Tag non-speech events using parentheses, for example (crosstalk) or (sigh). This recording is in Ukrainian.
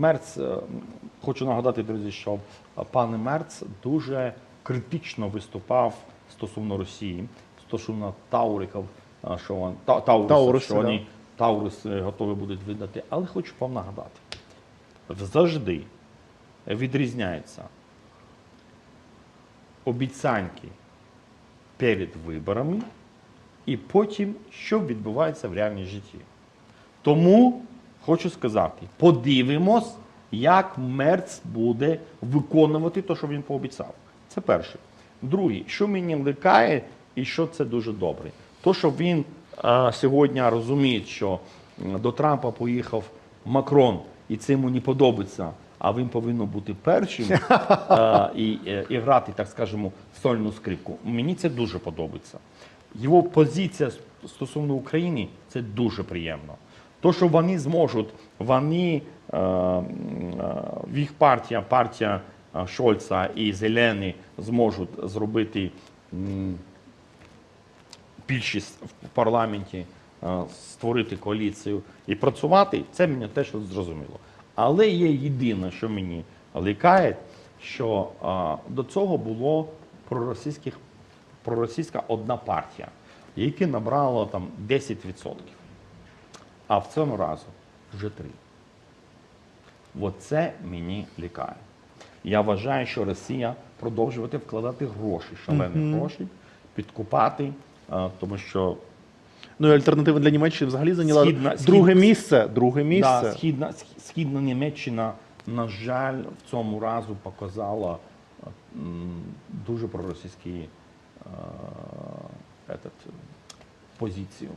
Мерц, е, хочу нагадати, друзі, що пан Мерц дуже критично виступав стосовно Росії, стосовно Тауриків, е, що він, та, Таурусів, Тауруси, що вони да. Тауруси готові будуть видати. Але хочу вам нагадати, завжди відрізняється обіцянки перед виборами і потім, що відбувається в реальній житті. Тому хочу сказати: подивимось, як Мерц буде виконувати те, що він пообіцяв. Це перше. Друге, що мені лякає, і що це дуже добре. То, що він а, сьогодні розуміє, що до Трампа поїхав Макрон, і це йому не подобається, а він повинен бути першим (laughs) а, і, е, і грати, так скажемо, сольну скрипку. Мені це дуже подобається. Його позиція стосовно України це дуже приємно. То, що вони зможуть, вони е, в їх партія, партія е, Шольца і Зелені зможуть зробити більшість в парламенті, е, створити коаліцію і працювати, це мені теж зрозуміло. Але є єдине, що мені лякає, що до цього було проросійських, проросійська одна партія, яка набрала там 10%. А в цьому разу вже три. Оце мені лякає. Я вважаю, що Росія продовжувати вкладати гроші, шалені гроші, підкупати, а, тому що Ну і альтернатива для Німеччини взагалі зайняла Східна- друге схід- місце. Друге місце. да, східна, східна Німеччина, на жаль, в цьому разу показала м, дуже проросійський а, этот, позицію.